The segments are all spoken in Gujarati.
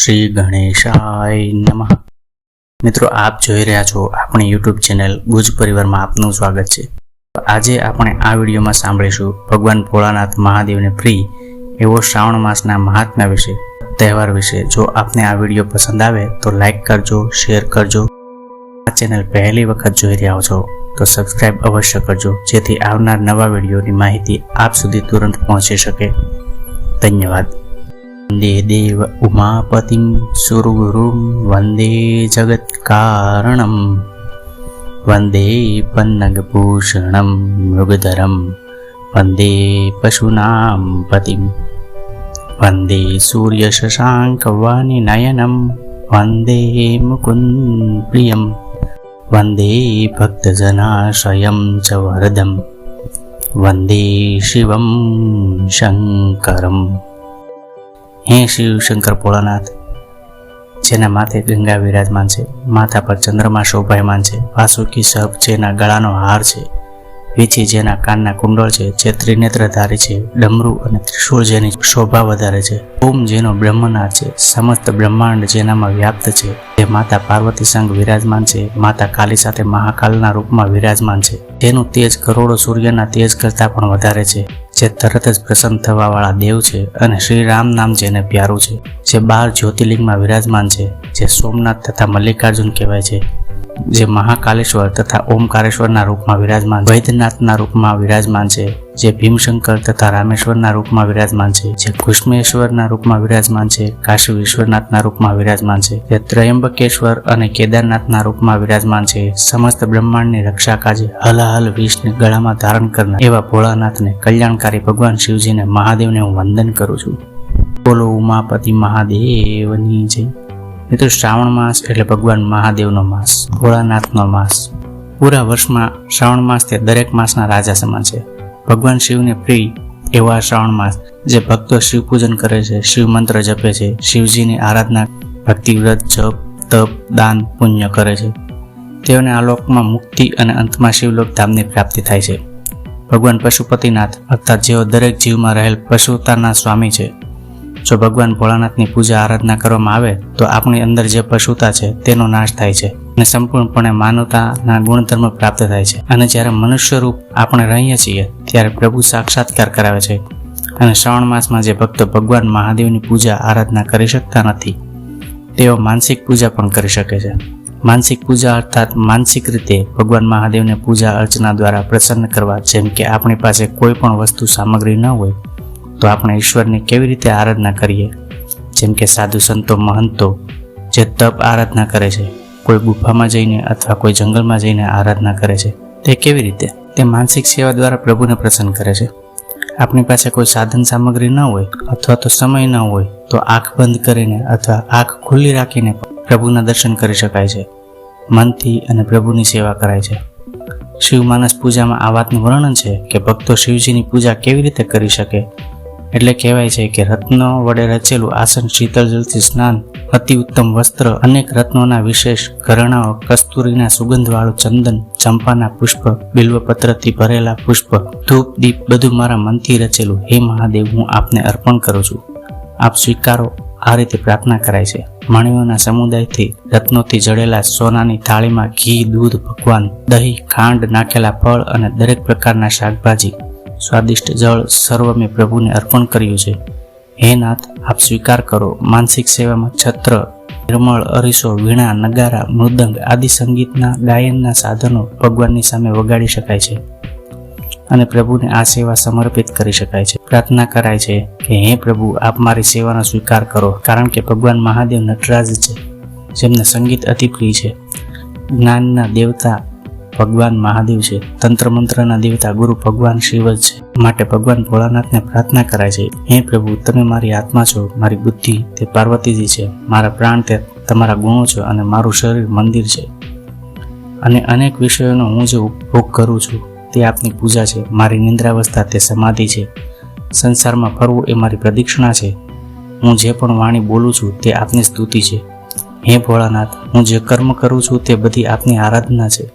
શ્રી ગણેશાય નમઃ. મિત્રો, આપ જોઈ રહ્યા છો આપણી યુટ્યુબ ચેનલ ગુજ પરિવારમાં આપનું સ્વાગત છે. આજે આપણે આ વિડીયોમાં સાંભળીશું ભગવાન ભોળાનાથ મહાદેવને પ્રિય એવો શ્રાવણ માસના મહાત્મ્ય વિશે, તહેવાર વિશે. જો આપને આ વીડિયો પસંદ આવે તો લાઈક કરજો, શેર કરજો. આ ચેનલ પહેલી વખત જોઈ રહ્યા છો તો સબસ્ક્રાઇબ અવશ્ય કરજો, જેથી આવનાર નવા વિડીયોની માહિતી આપ સુધી તુરંત પહોંચી શકે. ધન્યવાદ. वन्दे देव उमापतिं सुरगुरुं वन्दे जगत्कारणम् वन्दे पन्नगभूषणं मृगधरं वन्दे पशूनां पतिं। वन्दे सूर्यशशाङ्कवानिनयनं वन्दे मुकुन्दप्रियं। वन्दे भक्तजनाशयं च वरदं। वन्दे शिवं शङ्करम्। હે શિવ શંકર ભોળાનાથ. જેના માથે ગંગા વિરાજમાન છે, માથા પર ચંદ્રમા શોભાયમાન છે, વાસુકી સબ જેના ગળાનો હાર છે. વીછી જેના કાનના કુંડળ છે, જે ત્રિનેત્રધારી છે, ડમરુ અને ત્રિશૂળ જેની શોભા વધારે છે. ઓમ જેનો બ્રહ્મનાથ છે, સમસ્ત બ્રહ્માંડ જેનામાં વ્યાપ્ત છે. જે માતા પાર્વતી સંઘ વિરાજમાન છે, માતા કાલી સાથે મહાકાલના રૂપમાં વિરાજમાન છે. તેનું તેજ કરોડો સૂર્યના તેજ કરતાં પણ વધારે છે. જે તરત જ પ્રસન્ન થવા વાળા દેવ છે અને શ્રી રામ નામ જેને પ્યારું છે. જે બાર જ્યોતિર્લિંગમાં વિરાજમાન છે, જે સોમનાથ તથા મલ્લિકાર્જુન કહેવાય છે. જે મહાકાલેશ્વર તથા ઓમકારેશ્વરના રૂપમાં વિરાજમાન વૈદ્યનાથના રૂપમાં વિરાજમાન છે. જે ભીમશંકર તથા રામેશ્વરના રૂપમાં વિરાજમાન છે. જે કુષ્મેશ્વરના રૂપમાં વિરાજમાન છે. કાશી વિશ્વનાથના રૂપમાં વિરાજમાન છે. જે ત્રયંબકેશ્વર અને કેદારનાથના રૂપમાં વિરાજમાન છે. સમસ્ત બ્રહ્માંડની રક્ષા કાજે હલાહલ વિષને ગળામાં ધારણ કરનાર એવા ભોળાનાથને કલ્યાણકારી ભગવાન શિવજીને મહાદેવને હું વંદન કરું છું. બોલો ઉમાપતિ મહાદેવની જય. મિત્રો, શ્રાવણ માસ એટલે ભગવાન મહાદેવનો માસ, ભોળાનાથનો માસ. પૂરા વર્ષમાં શ્રાવણ માસ તે દરેક માસના રાજા સમાન છે. ભગવાન શિવને પ્રિય એવા શ્રાવણ માસ, જે ભક્તો શિવ પૂજન કરે છે, શિવ મંત્ર જપે છે, શિવજીની આરાધના ભક્તિ વ્રત જપ, તપ, દાન, પુણ્ય કરે છે. તેઓને આ લોકમાં મુક્તિ અને અંતમાં શિવલોક ધામની પ્રાપ્તિ થાય છે. ભગવાન પશુપતિનાથ, અર્થાત જેઓ દરેક જીવમાં રહેલ પશુતાના સ્વામી છે જો ભગવાન ભોળાનાથની પૂજા આરાધના કરવામાં આવે, તો આપણી અંદર જે પશુતા છે, તેનો નાશ થાય છે અને સંપૂર્ણપણે માનવતાના ગુણધર્મ પ્રાપ્ત થાય છે. અને જ્યારે મનુષ્ય રૂપ આપણે રહીએ છીએ, ત્યારે પ્રભુ સાક્ષાત્કાર કરાવે છે. અને શ્રાવણ માસમાં જે ભક્તો ભગવાન મહાદેવની પૂજા આરાધના કરી શકતા નથી, તેઓ માનસિક પૂજા પણ કરી શકે છે. માનસિક પૂજા અર્થાત માનસિક રીતે ભગવાન મહાદેવને પૂજા અર્ચના દ્વારા પ્રસન્ન કરવા, જેમ કે આપણી પાસે કોઈ પણ વસ્તુ સામગ્રી ન હોય તો આપણે ઈશ્વરની કેવી રીતે આરાધના કરીએ? જેમ કે સાધુ સંતો, મહંતો, જે તપ આરાધના કરે છે, કોઈ ગુફામાં જઈને અથવા કોઈ જંગલમાં જઈને આરાધના કરે છે, તે કેવી રીતે? તે માનસિક સેવા દ્વારા પ્રભુને પ્રસન્ન કરે છે. આપણી પાસે કોઈ સાધન સામગ્રી ન હોય અથવા તો સમય ન હોય, તો આંખ બંધ કરીને અથવા આંખ ખુલ્લી રાખીને પ્રભુના દર્શન કરી શકાય છે. મનથી અને પ્રભુની સેવા કરાય છે. શિવ માનસ પૂજામાં આ વાતનું વર્ણન છે કે ભક્તો શિવજીની પૂજા કેવી રીતે કરી શકે? એટલે કહેવાય છે કે રત્નો વડે રચેલું આસન શીતળ જલથી સ્નાન, અતિ ઉત્તમ વસ્ત્ર, અનેક રત્નોના વિશેષ ઘરણાઓ, કસ્તુરીના સુગંધવાળું ચંદન, ચંપાના પુષ્પ, બિલ્વપત્રથી ભરેલા પુષ્પ, ધૂપ, દીપ, બધું મારા મનથી રચેલું. હે મહાદેવ, હું આપને અર્પણ કરું છું. આપ સ્વીકારો, આ રીતે પ્રાર્થના કરાય છે. માણીઓના સમુદાયથી રત્નોથી જડેલા સોનાની થાળીમાં ઘી, દૂધ ભગવાન દહીં, ખાંડ નાખેલા ફળ અને દરેક પ્રકારના શાકભાજી સ્વાદિષ્ટ જળ સર્વ મેં પ્રભુને અર્પણ કર્યું છે. હે નાથ, આપ સ્વીકાર કરો. માનસિક સેવામાં છત્ર, નિર્મળ, અરીસો, વીણા, નગારા, મૃદંગ આદિ સંગીતના, ગાયનના સાધનો ભગવાનની સામે વગાડી શકાય છે. અને પ્રભુને આ સેવા સમર્પિત કરી શકાય છે. પ્રાર્થના કરાય છે કે હે પ્રભુ, આપ મારી સેવાનો સ્વીકાર કરો. કારણ કે ભગવાન મહાદેવ નટરાજ છે. જેમને સંગીત અતિ પ્રિય છે. જ્ઞાનના દેવતા ભગવાન મહાદેવ છે. તંત્ર મંત્રના દેવતા ગુરુ ભગવાન શિવ જ છે. માટે ભગવાન ભોળાનાથને પ્રાર્થના કરાય છે, હે પ્રભુ, તમે મારી આત્મા છો, મારી બુદ્ધિ તે પાર્વતીજી છે. મારા પ્રાણ તે તમારા ગુણો છે અને મારું શરીર મંદિર છે. અને અનેક વિષયોનો હું જે ઉપભોગ કરું છું તે આપની પૂજા છે. મારી નિંદ્રાવસ્થા તે સમાધિ છે. સંસારમાં ફરવું એ મારી પ્રદક્ષિણા છે. હું જે પણ વાણી બોલું છું તે આપની સ્તુતિ છે. હે ભોળાનાથ, હું જે કર્મ કરું છું તે બધી આપની આરાધના છે.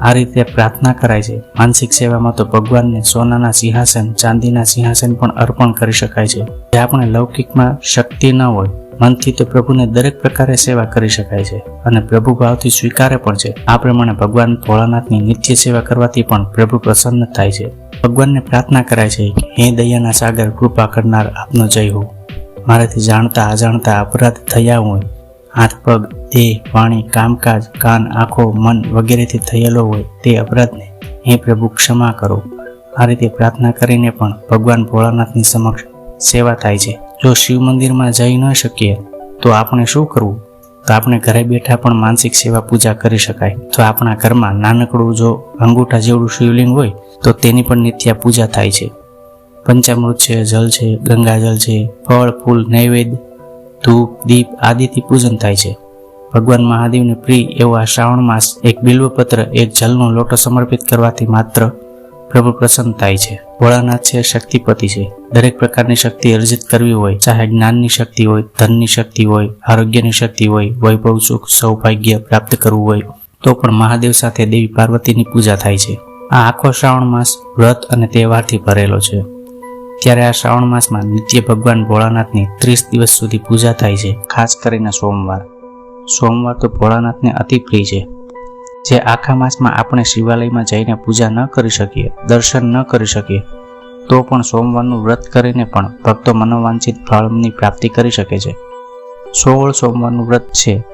આ રીતે પ્રાર્થના કરાય છે. માનસિક સેવામાં તો ભગવાનને સોનાના સિંહાસન, ચાંદીના સિંહાસન પણ અર્પણ કરી શકાય છે. જે આપણે લૌકિકમાં શક્તિ ન હોય, મનથી તો પ્રભુને દરેક પ્રકારે સેવા કરી શકાય છે અને પ્રભુ ભાવથી સ્વીકારે પણ છે. આ પ્રમાણે ભગવાન ભોળાનાથની નિત્ય સેવા કરવાથી પણ પ્રભુ પ્રસન્ન થાય છે. ભગવાનને પ્રાર્થના કરાય છે કે, હે દયાના સાગર, કૃપા કરનાર આપનો જય હો. મારાથી જાણતા અજાણતા અપરાધ થયા હોય હાથ, પગ, દેહ, વાણી, કામકાજ, કાન, આંખો, મન વગેરેથી થયેલો હોય તે અપરાધને હે પ્રભુ ક્ષમા કરો. આ રીતે પ્રાર્થના કરીને પણ ભગવાન ભોળાનાથની સમક્ષ સેવા થાય છે. જો શિવ મંદિરમાં જઈ ન શકીએ, તો આપણે શું કરવું? તો આપણે ઘરે બેઠા પણ માનસિક સેવા પૂજા કરી શકાય. તો આપણા ઘરમાં નાનકડું જો અંગૂઠા જેવડું શિવલિંગ હોય, તો તેની પણ નિત્ય પૂજા થાય છે. પંચામૃત છે, જલ છે ગંગાજલ છે, ફળ, ફૂલ, નૈવેદ્ય ધૂપ, દીપ આદિથી પૂજન થાય છે. ભગવાન મહાદેવને પ્રિય એવો આ શ્રાવણ માસ એક બિલ્વપત્ર, એક જલનો લોટો સમર્પિત કરવાથી માત્ર પ્રભુ પ્રસન્ન થાય છે. ભોળાનાથ છે, શક્તિપતિ છે. દરેક પ્રકારની શક્તિ અર્જિત કરવી હોય, ચાહે જ્ઞાનની શક્તિ હોય, ધનની શક્તિ હોય, આરોગ્યની શક્તિ હોય, વૈભવ, સુખ, સૌભાગ્ય પ્રાપ્ત કરવું હોય, તો પણ મહાદેવ સાથે દેવી પાર્વતીની પૂજા થાય છે. આ આખો શ્રાવણ માસ વ્રત અને તહેવારથી ભરેલો છે. ત્યારે આ શ્રાવણ માસમાં નિત્ય ભગવાન ભોળાનાથની ત્રીસ દિવસ સુધી પૂજા થાય છે, ખાસ કરીને સોમવાર. સોમવાર તો ભોળાનાથને અતિ પ્રિય છે. જે આખા માસમાં આપણે શિવાલયમાં જઈને પૂજા ન કરી શકીએ, દર્શન ન કરી શકીએ, તો પણ સોમવારનું વ્રત કરીને પણ ભક્તો મનોવાંછિત ફળની પ્રાપ્તિ કરી શકે છે. સોળ સોમવારનું વ્રત છે.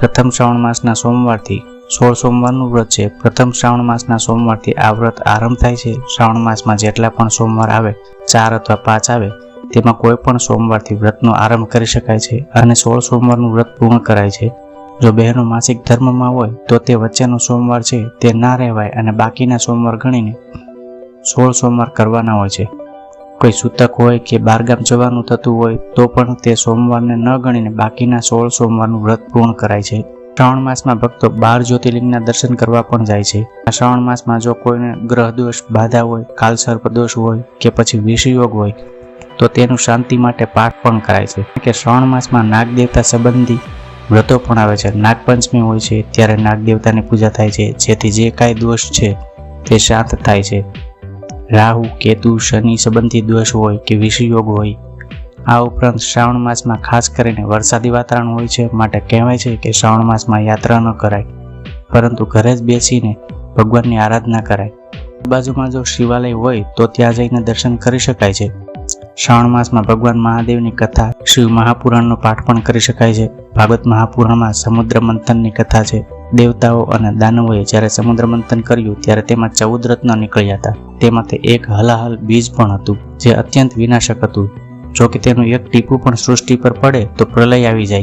પ્રથમ શ્રાવણ માસના સોમવારથી સોળ સોમવારનું વ્રત છે. પ્રથમ શ્રાવણ માસના સોમવારથી આ વ્રત આરંભ થાય છે. શ્રાવણ માસમાં જેટલા પણ સોમવાર આવે, ચાર અથવા પાંચ આવે, તેમાં કોઈ પણ સોમવારથી વ્રતનો આરંભ કરી શકાય છે અને સોળ સોમવારનું વ્રત પૂર્ણ કરાય છે. જો બહેનો માસિક ધર્મમાં હોય, તો તે વચ્ચેનો સોમવાર છે, તે ના રહેવાય અને બાકીના સોમવાર ગણીને સોળ સોમવાર કરવાના હોય છે. કોઈ સૂતક હોય કે બારગામ જવાનું થતું હોય, તો પણ તે સોમવારને ન ગણીને બાકીના સોળ સોમવારનું વ્રત પૂર્ણ કરાય છે. શ્રાવણ માસમાં ભક્તો બાર જ્યોતિર્લિંગના દર્શન કરવા પણ જાય છે. આ શ્રાવણ માસમાં જો કોઈને ગ્રહ દોષ બાધા હોય, કાલસર્પ દોષ હોય કે પછી વિષયોગ હોય, તો તેનું શાંતિ માટે પાઠ પણ કરાય છે. કે શ્રાવણ માસમાં નાગ દેવતા સંબંધી વ્રતો પણ આવે છે. નાગપંચમી હોય છે, ત્યારે નાગ દેવતાની પૂજા થાય છે. જેથી જે કાંઈ દોષ છે, તે શાંત થાય છે. રાહુ, કેતુ, શનિ સંબંધી દોષ હોય કે વિષયોગ હોય આ ઉપરાંત શ્રાવણ માસમાં ખાસ કરીને વરસાદી વાતાવરણ હોય છે, માટે કહેવાય છે કે શ્રાવણ માસમાં યાત્રા ન કરાય, પરંતુ ઘરે જ બેસીને ભગવાનની આરાધના કરાય. બાજુમાં જો શિવાલય હોય, તો ત્યાં જઈને દર્શન કરી શકાય છે. શ્રાવણ માસમાં ભગવાન મહાદેવની કથા શિવ મહાપુરાણનો પાઠ પણ કરી શકાય છે. ભાગવત મહાપુરાણમાં સમુદ્ર મંથનની કથા છે. દેવતાઓ અને દાનવોએ જ્યારે સમુદ્ર મંથન કર્યું, ત્યારે તેમાં ચૌદ રત્ન નીકળ્યા હતા. તેમાંથી એક હલાહલ બીજ પણ હતું, જે અત્યંત વિનાશક હતું. જો કે તેનું એક ટીપું પણ સૃષ્ટિ પર પડે તો પ્રલય આવી જાય.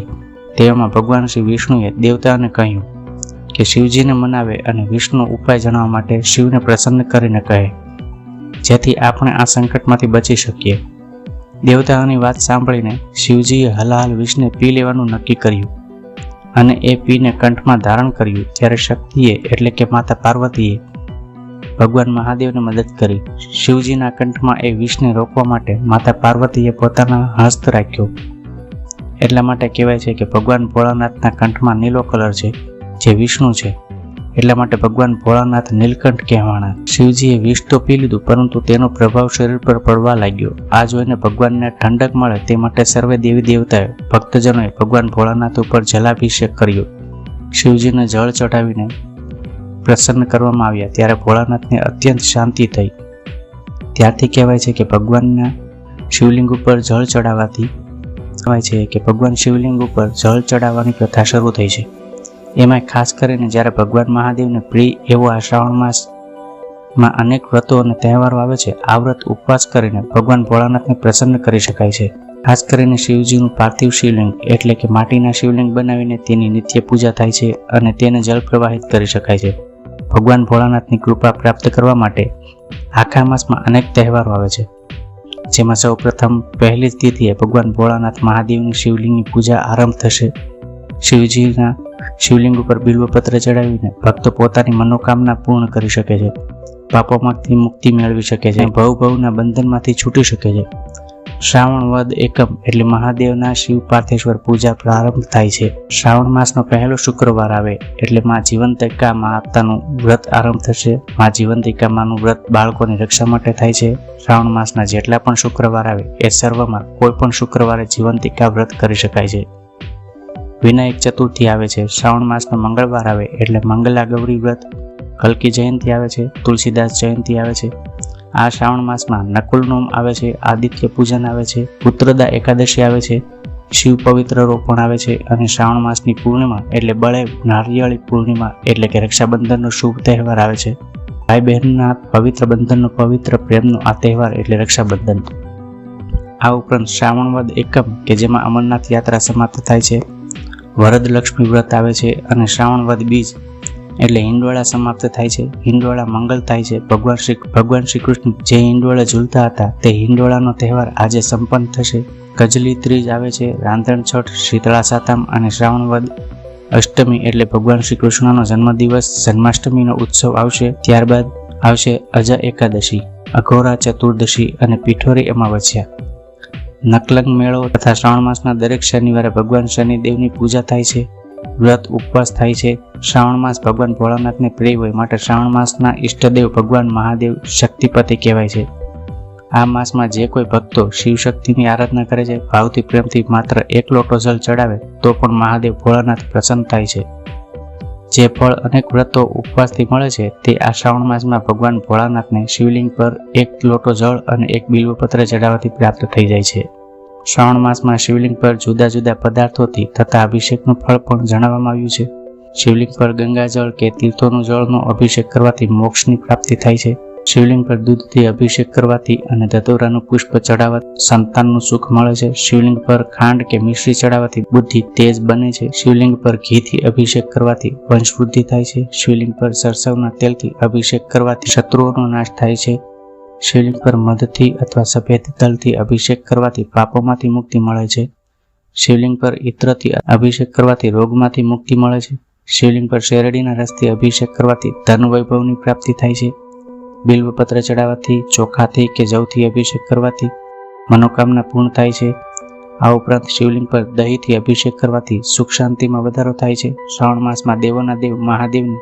તેવામાં ભગવાન શ્રી વિષ્ણુએ દેવતાને કહ્યું કે શિવજીને મનાવે અને વિષ્ણુ ઉપાય જણાવવા માટે શિવને પ્રસન્ન કરીને કહે. જેથી આપણે આ સંકટમાંથી બચી શકીએ. દેવતાઓની વાત સાંભળીને શિવજીએ હલાહલ વિષને પી લેવાનું નક્કી કર્યું અને એ પીને કંઠમાં ધારણ કર્યું. ત્યારે શક્તિએ એટલે કે માતા પાર્વતીએ ભગવાન મહાદેવને મદદ કરી. શિવજીના કંઠમાં એ વિષને રોકવા માટે માતા પાર્વતીએ પોતાના હસ્ત રાખ્યો. એટલા માટે કહેવાય છે કે ભગવાન ભોળાનાથના કંઠમાં નીલો કલર છે, જે વિષ્ણુ છે. એટલા માટે ભગવાન ભોળાનાથ નીલકંઠ કહેવાના. શિવજીએ વિષ તો પી લીધું, પરંતુ તેનો પ્રભાવ શરીર પર પડવા લાગ્યો. આ જોઈને ભગવાનને ઠંડક મળે તે માટે સર્વે દેવી દેવતાએ ભક્તજનોએ ભગવાન ભોળાનાથ ઉપર જલાભિષેક કર્યો. શિવજીને જળ ચઢાવીને પ્રસન્ન કરવામાં આવ્યા ત્યારે ભોળાનાથને અત્યંત શાંતિ થઈ. ત્યારથી કહેવાય છે કે ભગવાનના શિવલિંગ ઉપર જળ ચડાવવાથી, કહેવાય છે કે ભગવાન શિવલિંગ ઉપર જળ ચડાવવાની પ્રથા શરૂ થઈ છે. એમાં ખાસ કરીને જ્યારે ભગવાન મહાદેવને પ્રિય એવો આ શ્રાવણ માસમાં અનેક વ્રતો અને તહેવારો આવે છે, આ વ્રત ઉપવાસ કરીને ભગવાન ભોળાનાથને પ્રસન્ન કરી શકાય છે. ખાસ કરીને શિવજીનું પાર્થિવ શિવલિંગ એટલે કે માટીના શિવલિંગ બનાવીને તેની નિત્ય પૂજા થાય છે અને તેને જલ પ્રવાહિત કરી શકાય છે. ભગવાન ભોળાનાથની કૃપા પ્રાપ્ત કરવા માટે આખા માસમાં અનેક તહેવારો આવે છે. જેમાં સૌ પ્રથમ પહેલી તિથિએ ભગવાન ભોળાનાથ મહાદેવની શિવલિંગની પૂજા આરંભ થશે. શિવજીના શિવલિંગ ઉપર બિલ્વપત્ર ચડાવીને ભક્તો પોતાની મનોકામના પૂર્ણ કરી શકે છે. પાપોમાંથી મુક્તિ મેળવી શકે છે ભવ ભવના બંધનમાંથી છૂટી શકે છે. શ્રાવણ વદ એકમ એટલે મહાદેવના શિવ પાર્થેશ્વર પૂજા પ્રારંભ થાય છે. શ્રાવણ માસનો પહેલો શુક્રવાર આવે એટલે માં જીવંતિકા માતાનું વ્રત આરંભ થશે. માં જીવંતિકા માનું વ્રત બાળકોની રક્ષા માટે થાય છે. શ્રાવણ માસના જેટલા પણ શુક્રવાર આવે એ સર્વમાં કોઈ પણ શુક્રવારે જીવંતિકા વ્રત કરી શકાય છે. વિનાયક ચતુર્થી આવે છે. શ્રાવણ માસનો મંગળવાર આવે એટલે મંગલા ગૌરી વ્રત કલકી જયંતિ આવે છે, તુલસીદાસ જયંતિ આવે છે આ શ્રાવણ માસમાં નકુલ નોમ આવે છે, આદિત્ય પૂજન આવે છે, પુત્રદા એકાદશી આવે છે, શિવ પવિત્ર રોપણ આવે છે અને શ્રાવણ માસની પૂર્ણિમા એટલે બળે નારિયેળી પૂર્ણિમા એટલે કે રક્ષાબંધનનો શુભ તહેવાર આવે છે. ભાઈ બહેનના પવિત્ર બંધનનો પવિત્ર પ્રેમનો આ તહેવાર એટલે રક્ષાબંધન. આ ઉપરાંત શ્રાવણ વદ એકમ કે જેમાં અમરનાથ યાત્રા સમાપ્ત થાય છે. વરદ લક્ષ્મી વ્રત આવે છે અને શ્રાવણ વદ બીજ એટલે હિંડોળા સમાપ્ત થાય છે હિંડોળા મંગલ થાય છે. ભગવાન શ્રી ભગવાન શ્રી કૃષ્ણ જે હિંડોળા ઝૂલતા હતા, તે હિંડોળાનો તહેવાર આજે સંપન્ન થશે. કજલી ત્રીજ આવે છે, રાંધણ છઠ, શીતળા સાતમ અને શ્રાવણ વદ અષ્ટમી એટલે ભગવાન શ્રી કૃષ્ણનો જન્મદિવસ, જન્માષ્ટમીનો ઉત્સવ આવશે. ત્યારબાદ આવશે અજા એકાદશી, અઘોરા ચતુર્દશી અને પીઠોરી અમાવસ્યા. નકલંગ મેળો તથા શ્રાવણ માસના દરેક શનિવારે ભગવાન શનિદેવની પૂજા થાય છે. વ્રત ઉપવાસ થાય છે. શ્રાવણ માસ ભગવાન ભોળાનાથને પ્રિય હોય માટે શ્રાવણ માસના ઈષ્ટદેવ ભગવાન મહાદેવ શક્તિપતિ કહેવાય છે. આ માસમાં જે કોઈ ભક્તો શિવશક્તિની આરાધના કરે છે, ભાવથી પ્રેમથી માત્ર એક લોટો જલ ચડાવે, તો પણ મહાદેવ ભોળાનાથ પ્રસન્ન થાય છે. જે ફળ અનેક વ્રતો ઉપવાસથી મળે છે, તે આ શ્રાવણ માસમાં ભગવાન ભોળાનાથને શિવલિંગ પર એક લોટો જળ અને એક બિલ્વપત્ર ચડાવવાથી પ્રાપ્ત થઈ જાય છે. શ્રાવણ માસમાં શિવલિંગ પર જુદા જુદા પદાર્થોથી થતા અભિષેકનું ફળ પણ જણાવવામાં આવ્યું છે. શિવલિંગ પર ગંગાજળ કે તીર્થોનું જળનો અભિષેક કરવાથી મોક્ષની પ્રાપ્તિ થાય છે. શિવલિંગ પર દૂધથી અભિષેક કરવાથી અને ધતોરાનું પુષ્પ ચડાવવા સંતાનનું સુખ મળે છે. શિવલિંગ પર ખાંડ કે મિશ્રી ચડાવવાથી બુદ્ધિ તેજ બને છે. શિવલિંગ પર ઘીથી અભિષેક કરવાથી વંશવૃદ્ધિ થાય છે. શિવલિંગ પર સરસવના તેલથી અભિષેક કરવાથી શત્રુઓનો નાશ થાય છે. શિવલિંગ પર મધથી અથવા સફેદ તલથી અભિષેક કરવાથી પાપોમાંથી મુક્તિ મળે છે. શિવલિંગ પર ઇત્રથી અભિષેક કરવાથી રોગમાંથી મુક્તિ મળે છે. શિવલિંગ પર શેરડીના રસથી અભિષેક કરવાથી ધન વૈભવની પ્રાપ્તિ થાય છે. બિલ્વપત્ર ચડાવવાથી, ચોખાથી કે જવથી અભિષેક કરવાથી મનોકામના પૂર્ણ થાય છે. આ ઉપરાંત શિવલિંગ પર દહીંથી અભિષેક કરવાથી સુખ શાંતિમાં વધારો થાય છે. શ્રાવણ માસમાં દેવોના દેવ મહાદેવની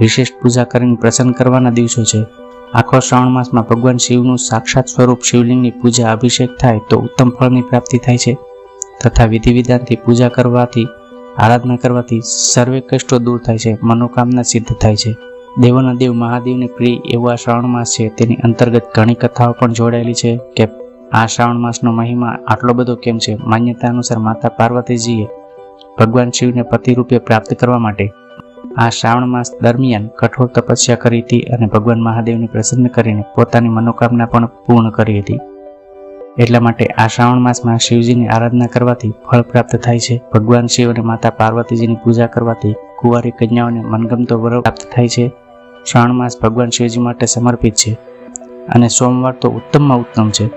વિશેષ પૂજા કરીને પ્રસન્ન કરવાના દિવસો છે. આખો શ્રાવણ માસમાં ભગવાન શિવનું સાક્ષાત સ્વરૂપ શિવલિંગની પૂજા, અભિષેક થાય તો ઉત્તમ ફળની પ્રાપ્તિ થાય છે. તથા વિધિ વિધાનથી પૂજા કરવાથી, આરાધના કરવાથી સર્વે કષ્ટો દૂર થાય છે, મનોકામના સિદ્ધ થાય છે. દેવોના દેવ મહાદેવને પ્રિય એવો આ શ્રાવણ માસ છે, તેની અંતર્ગત ઘણી કથાઓ પણ જોડાયેલી છે કે આ શ્રાવણ માસનો મહિમા આટલો બધો કેમ છે? માન્યતા અનુસાર માતા પાર્વતીજીએ ભગવાન શિવને પતિ રૂપે પ્રાપ્ત કરવા માટે આ શ્રાવણ માસ દરમિયાન કઠોર તપસ્યા કરી હતી અને ભગવાન મહાદેવને પ્રસન્ન કરીને પોતાની મનોકામના પણ પૂર્ણ કરી હતી. એટલા માટે આ શ્રાવણ માસમાં શિવજીની આરાધના કરવાથી ફળ પ્રાપ્ત થાય છે. ભગવાન શિવ અને માતા પાર્વતીજીની પૂજા કરવાથી કુંવારી કન્યાઓને મનગમતો વર પ્રાપ્ત થાય છે. શ્રાવણ માસ ભગવાન શિવજી માટે સમર્પિત છે અને સોમવાર તો ઉત્તમમાં ઉત્તમ છે.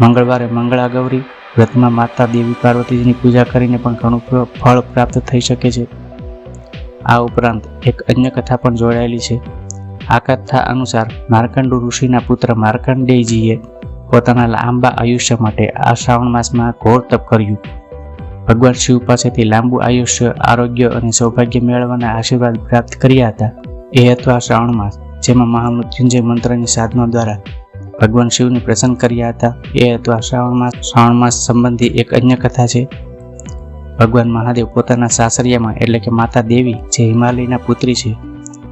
મંગળવારે મંગળા ગૌરી વ્રતમાં માતા દેવી પાર્વતીજીની પૂજા કરીને પણ ઘણું ફળ પ્રાપ્ત થઈ શકે છે. આ ઉપરાંત એક અન્ય કથા પણ જોડાયેલી છે. આ કથા અનુસાર માર્કંડુ ઋષિના પુત્ર માર્કંડેયજીએ પોતાના લાંબા આયુષ્ય માટે આ શ્રાવણ માસમાં ઘોર તપ કર્યું. ભગવાન શિવ પાસેથી લાંબુ આયુષ્ય, આરોગ્ય અને સૌભાગ્ય મેળવવાના આશીર્વાદ પ્રાપ્ત કર્યા હતા. એ હતો આ શ્રાવણ માસ, જેમાં મહામૃત્યુંજય મંત્રની સાધના દ્વારા ભગવાન શિવને પ્રસન્ન કર્યા હતા. એ હતો આ શ્રાવણ માસ. શ્રાવણ માસ સંબંધી એક અન્ય કથા છે. ભગવાન મહાદેવ પોતાના સાસરિયામાં, એટલે કે માતા દેવી, જે હિમાલયના પુત્રી છે,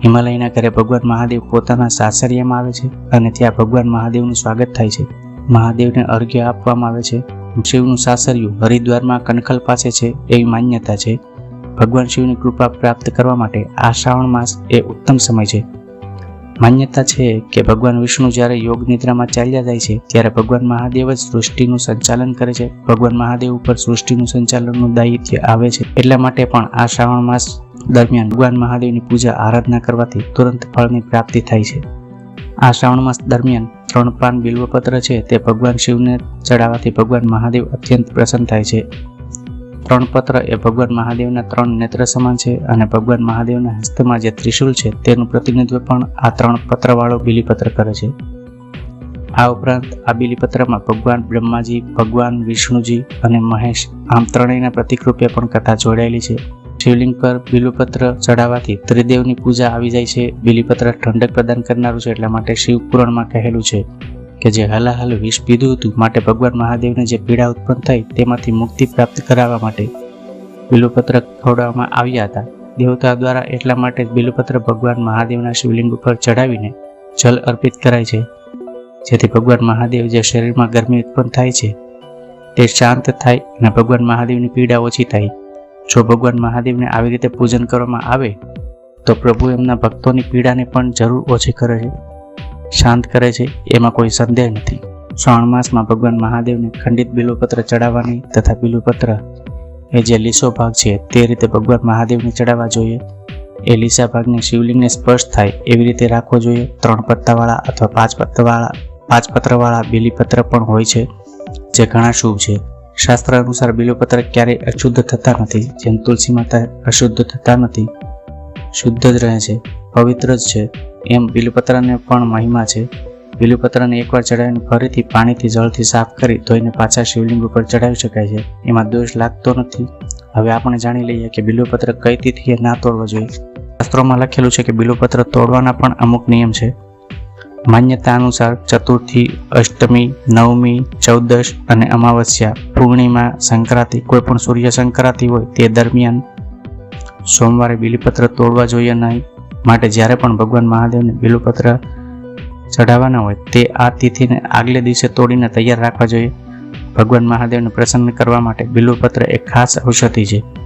હિમાલયના ઘરે ભગવાન મહાદેવ પોતાના સાસરિયામાં આવે છે અને ત્યાં ભગવાન મહાદેવનું સ્વાગત થાય છે. મહાદેવને અર્ઘ્ય આપવામાં આવે છે. શિવનું સાસરિયું હરિદ્વારમાં કનખલ પાસે છે એવી માન્યતા છે. ભગવાન શિવની કૃપા પ્રાપ્ત કરવા માટે આ શ્રાવણ માસ એ ઉત્તમ સમય છે. માન્યતા છે કે ભગવાન વિષ્ણુ જ્યારે યોગ નિદ્રામાં ચાલ્યા જાય છે, ત્યારે ભગવાન મહાદેવ જ સૃષ્ટિનું સંચાલન કરે છે. ભગવાન મહાદેવ ઉપર સૃષ્ટિનું સંચાલનનું દાયિત્વ આવે છે. એટલા માટે પણ આ શ્રાવણ માસ દરમિયાન ભગવાન મહાદેવની પૂજા આરાધના કરવાથી તુરંત ફળની પ્રાપ્તિ થાય છે. આ શ્રાવણ માસ દરમિયાન ત્રણ પાન બિલ્વપત્ર છે, તે ભગવાન શિવને ચડાવવાથી ભગવાન મહાદેવ અત્યંત પ્રસન્ન થાય છે. પત્ર એ ભગવાન મહાદેવના ત્રણ નેત્ર સમાન છે અને ભગવાન મહાદેવના હસ્તમાં જે ત્રિશુલ છે તેનું પ્રતિનિધિત્વ પણ આ ત્રણ પત્રવાળો બિલીપત્ર કરે છે. આ ઉપરાંત આ બિલીપત્રમાં ભગવાન બ્રહ્માજી, ભગવાન વિષ્ણુજી અને મહેશ આમ ત્રણેયના પ્રતિકરૂપે પણ કથા જોડાયેલી છે. શિવલિંગ પર બિલીપત્ર ચઢાવવાથી ત્રિદેવની પૂજા આવી જાય છે. બિલીપત્ર ઠંડક પ્રદાન કરનારું છે એટલા માટે શિવ પુરાણમાં કહેલું છે. કે જે હલાહલ વિષ પીધું હતું માટે ભગવાન મહાદેવને જે પીડા ઉત્પન્ન થઈ તેમાંથી મુક્તિ પ્રાપ્ત કરાવવા માટે બિલુપત્ર ખવડાવવામાં આવ્યા હતા. દેવતા દ્વારા એટલા માટે બિલુપત્ર ભગવાન મહાદેવના શિવલિંગ ઉપર ચડાવીને જલ અર્પિત કરાય છે. જેથી ભગવાન મહાદેવ જે શરીરમાં ગરમી ઉત્પન્ન થાય છે તે શાંત થાય અને ભગવાન મહાદેવની પીડા ઓછી થાય. જો ભગવાન મહાદેવને આવી રીતે પૂજન કરવામાં આવે તો પ્રભુ એમના ભક્તોની પીડાને પણ જરૂર ઓછી કરે છે. શાંત કરે છે, એમાં કોઈ સંદેહ નથી. શ્રાવણ માસમાં ભગવાન મહાદેવને ખંડિત બિલુપત્ર ચડાવવાની તથા બિલુપત્ર એ જે લીસો ભાગ છે, તે રીતે ભગવાન મહાદેવને ચડાવવા જોઈએ. એ લીસા ભાગને શિવલિંગને સ્પર્શ થાય, એવી રીતે રાખવો જોઈએ. ત્રણ પત્તાવાળા અથવા પાંચ પત્તાવાળા, પાંચ પત્રવાળા બિલીપત્ર પણ હોય છે, જે ઘણા શુભ છે. શાસ્ત્ર અનુસાર બિલોપત્ર ક્યારેય અશુદ્ધ થતા નથી, જેમ તુલસી માતા અશુદ્ધ થતા નથી. શુદ્ધ જ રહે છે, પવિત્ર જ છે. એમ બિલપત્રને પણ મહિમા છે. બિલુપત્રને એકવાર ચડાવીને ફરીથી પાણીથી જળથી સાફ કરી ધોઈને પાછા શિવલિંગ ઉપર ચડાવી શકાય છે. એમાં દોષ લાગતો નથી. હવે આપણે જાણી લઈએ કે બિલુપત્ર કઈ તિથિએ ના તોડવો જોઈએ. શાસ્ત્રોમાં લખેલું છે કે બિલુપત્ર તોડવાના પણ અમુક નિયમ છે. માન્યતા અનુસાર ચતુર્થી, અષ્ટમી, નવમી, ચૌદશ અને અમાવસ્યા, પૂર્ણિમા, સંક્રાંતિ, કોઈ પણ સૂર્ય સંક્રાંતિ હોય તે દરમિયાન સોમવારે બિલીપત્ર તોડવા જોઈએ નહીં. માટે જ્યારે પણ ભગવાન મહાદેવને બિલુપત્ર ચઢાવવાના હોય, તે આ તિથિને આગલે દિવસે તોડીને તૈયાર રાખવા જોઈએ. ભગવાન મહાદેવને પ્રસન્ન કરવા માટે બિલુપત્ર એક ખાસ ઔષધિ છે.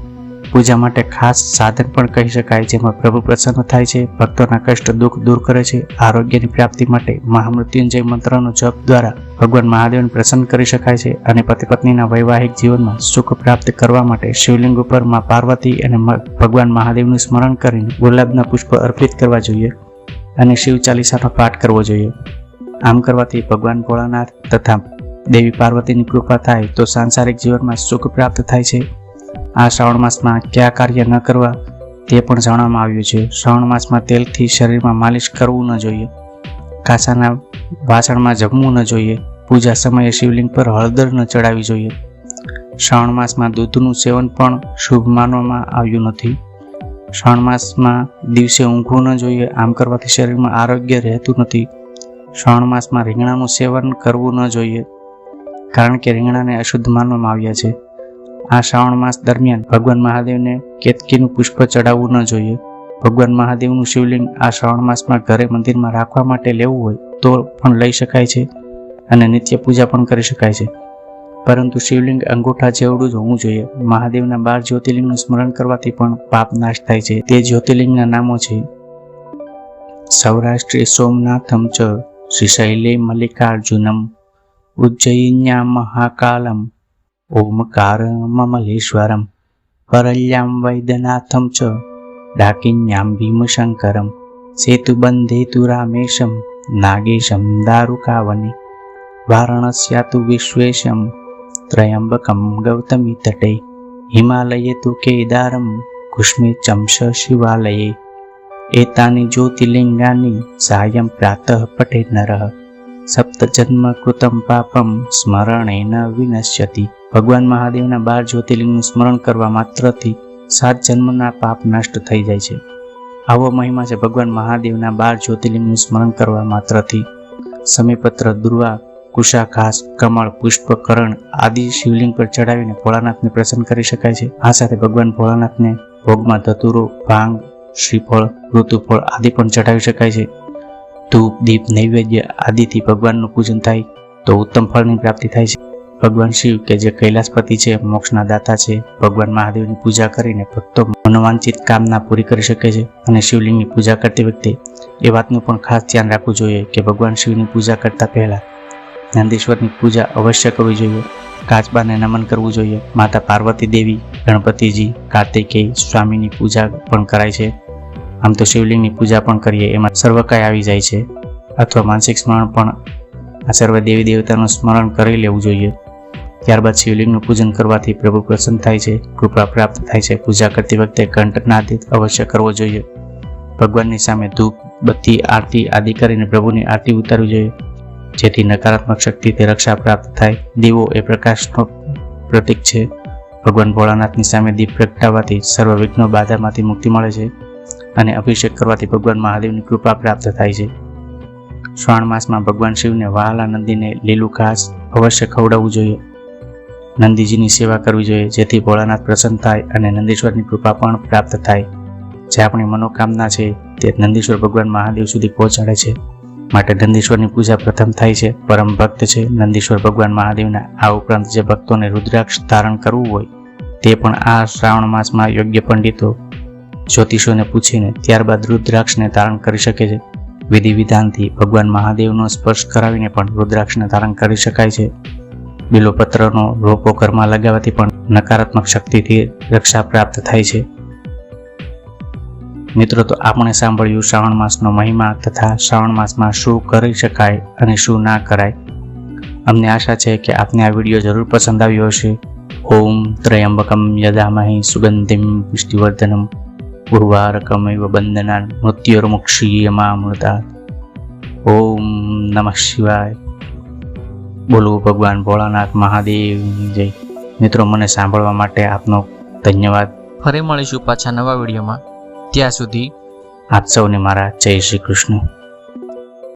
પૂજા માટે ખાસ સાધન પણ કહી શકાય, જેમાં પ્રભુ પ્રસન્ન થાય છે, ભક્તોના કષ્ટ, દુઃખ દૂર કરે છે, આરોગ્યની પ્રાપ્તિ માટે મહામૃત્યુંજય મંત્રનો જપ દ્વારા ભગવાન મહાદેવને પ્રસન્ન કરી શકાય છે અને પતિ પત્નીના વૈવાહિક જીવનમાં સુખ પ્રાપ્ત કરવા માટે શિવલિંગ ઉપરમાં પાર્વતી અને ભગવાન મહાદેવનું સ્મરણ કરીને ગુલાબના પુષ્પ અર્પિત કરવા જોઈએ અને શિવ ચાલીસાનો પાઠ કરવો જોઈએ. આમ કરવાથી ભગવાન ભોળાનાથ તથા દેવી પાર્વતીની કૃપા થાય તો સાંસારિક જીવનમાં સુખ પ્રાપ્ત થાય છે. આ શ્રાવણ માસમાં કયા કાર્ય ન કરવા તે પણ જાણવામાં આવ્યું છે. શ્રાવણ માસમાં તેલથી શરીરમાં માલિશ કરવું ન જોઈએ. કાસાના વાસણમાં જમવું ન જોઈએ. પૂજા સમયે શિવલિંગ પર હળદર ન ચડાવવી જોઈએ. શ્રાવણ માસમાં દૂધનું સેવન પણ શુભ માનવામાં આવ્યું નથી. શ્રાવણ માસમાં દિવસે ઊંઘવું ન જોઈએ, આમ કરવાથી શરીરમાં આરોગ્ય રહેતું નથી. શ્રાવણ માસમાં રીંગણાનું સેવન કરવું ન જોઈએ, કારણ કે રીંગણાને અશુદ્ધ માનવામાં આવ્યા છે. આ શ્રાવણ માસ દરમિયાન ભગવાન મહાદેવને કેતકીનું પુષ્પ ચડાવવું ન જોઈએ. ભગવાન મહાદેવનું શિવલિંગ આ શ્રાવણ માસમાં ઘરે મંદિરમાં રાખવા માટે લેવું હોય તો પણ લઈ શકાય છે અને નિત્ય પૂજા પણ કરી શકાય છે. પરંતુ શિવલિંગ અંગૂઠા જેવડું જ હોવું જોઈએ. મહાદેવના બાર જ્યોતિર્લિંગનું સ્મરણ કરવાથી પણ પાપ નાશ થાય છે. તે જ્યોતિર્લિંગના નામો છે સૌરાષ્ટ્રે સોમનાથમ ચ, શ્રી શૈલી મલ્લિકાર્જુનમ, ઉજ્જૈન્યા મહાકાલમ ॐकारमलेश्वरं परल्यां वैद्यनाथं च डाकिन्यां भीमशङ्करं सेतुबन्धे तु रामेशं नागेशं दारुकावने वाराणस्यातु विश्वेशं त्र्यम्बकं गौतमीतटे हिमालये तु केदारं घुष्मे चमस शिवालये एतानि ज्योतिर्लिङ्गानि सायं प्रातः पठेत् नरः। સપ્તજન્મ કૃતમ પાપમ સ્મરણેન વિનશ્યતિ. ભગવાન મહાદેવના બાર જ્યોતિર્લિંગનું સ્મરણ કરવા માત્રથી સાત જન્મના પાપ નષ્ટ થઈ જાય છે. આવો મહિમા છે ભગવાન મહાદેવના બાર જ્યોતિર્લિંગનું સ્મરણ કરવા માત્રથી. સમીપત્ર દુર્વા, કુશાખાસ, કમળ, પુષ્પકરણ આદિ શિવલિંગ પર ચડાવીને ભોળાનાથને પ્રસન્ન કરી શકાય છે. આ સાથે ભગવાન ભોળાનાથને ભોગમાં ધતુરો, ભાંગ, શ્રીફળ, ઋતુફળ આદિ પણ ચડાવી શકાય છે. ધૂપ, દીપ, નૈવેદ્ય આદિથી ભગવાનનું પૂજન થાય તો ઉત્તમ ફળની પ્રાપ્તિ થાય છે. ભગવાન શિવ કે જે કૈલાસપતિ છે, મોક્ષના દાતા છે, ભગવાન મહાદેવની પૂજા કરીને ભક્તો મનોવાંછિત કામના પૂરી કરી શકે છે અને શિવલિંગની પૂજા કરતી વખતે એ વાતનું પણ ખાસ ધ્યાન રાખવું જોઈએ કે ભગવાન શિવની પૂજા કરતા પહેલા નંદીશ્વરની પૂજા અવશ્ય કરવી જોઈએ. કાચબાને નમન કરવું જોઈએ. માતા પાર્વતી દેવી, ગણપતિજી, કાર્તિકેય સ્વામીની પૂજા પણ કરાય છે. આમ તો શિવલિંગની પૂજા પણ કરીએ, એમાં સર્વકાય આવી જાય છે. અથવા માનસિક સ્મરણ પણ આ સર્વ દેવી દેવતાનું સ્મરણ કરી લેવું જોઈએ. ત્યારબાદ શિવલિંગનું પૂજન કરવાથી પ્રભુ પ્રસન્ન થાય છે, કૃપા પ્રાપ્ત થાય છે. પૂજા કરતી વખતે કંઠનાદિત અવશ્ય કરવો જોઈએ. ભગવાનની સામે ધૂપ, બત્તી, આરતી આદિ કરીને પ્રભુની આરતી ઉતારવી જોઈએ. જેથી નકારાત્મક શક્તિથી રક્ષા પ્રાપ્ત થાય. દીવો એ પ્રકાશનો પ્રતીક છે. ભગવાન ભોળાનાથની સામે દીપ પ્રગટાવવાથી સર્વ વિઘ્નો બાધામાંથી મુક્તિ મળે છે. અને અભિષેક કરવાથી ભગવાન મહાદેવની કૃપા પ્રાપ્ત થાય છે. શ્રાવણ માસમાં ભગવાન શિવને વહાલા નંદીને લીલું ઘાસ અવશ્ય ખવડાવવું જોઈએ. નંદીજીની સેવા કરવી જોઈએ, જેથી ભોળાનાથ પ્રસન્ન થાય અને નંદીશ્વરની કૃપા પણ પ્રાપ્ત થાય. જે આપણી મનોકામના છે, તે નંદીશ્વર ભગવાન મહાદેવ સુધી પહોંચાડે છે. માટે નંદીશ્વરની પૂજા પ્રથમ થાય છે, પરમ ભક્ત છે, નંદીશ્વર ભગવાન મહાદેવના. આ ઉપરાંત જે ભક્તોને રુદ્રાક્ષ ધારણ કરવું હોય, તે પણ આ શ્રાવણ માસમાં યોગ્ય પંડિતો જ્યોતિષોને પૂછીને ત્યારબાદ રુદ્રાક્ષને ધારણ કરી શકે છે. વિધિ વિધાનથી ભગવાન મહાદેવનો સ્પર્શ કરાવીને પણ રુદ્રાક્ષને ધારણ કરી શકાય છે. બિલોપત્રનો રોપો ઘરમાં લગાવવાથી પણ નકારાત્મક શક્તિથી રક્ષા પ્રાપ્ત થાય છે. મિત્રો, તો આપણે સાંભળ્યું શ્રાવણ માસનો મહિમા તથા શ્રાવણ માસમાં શું કરી શકાય અને શું ના કરાય. અમને આશા છે કે આપને આ વીડિયો જરૂર પસંદ આવ્યો હશે. ઓમ ત્રયંબકમ યદામહી સુગંધિમ પુષ્ટિવર્ધનમ. ઉર્વારકમિવ બંધના મૃત્યુર્મુક્ષીયમામૃતા ઓમ નમઃ શિવાય બોલો ભગવાન ભોળાનાથ મહાદેવ જય. મિત્રો મને સાંભળવા માટે આપનો ધન્યવાદ. ફરી મળીશું પાછા નવા વિડીયોમાં. ત્યાં સુધી આપ સૌને મારા જય શ્રી કૃષ્ણ.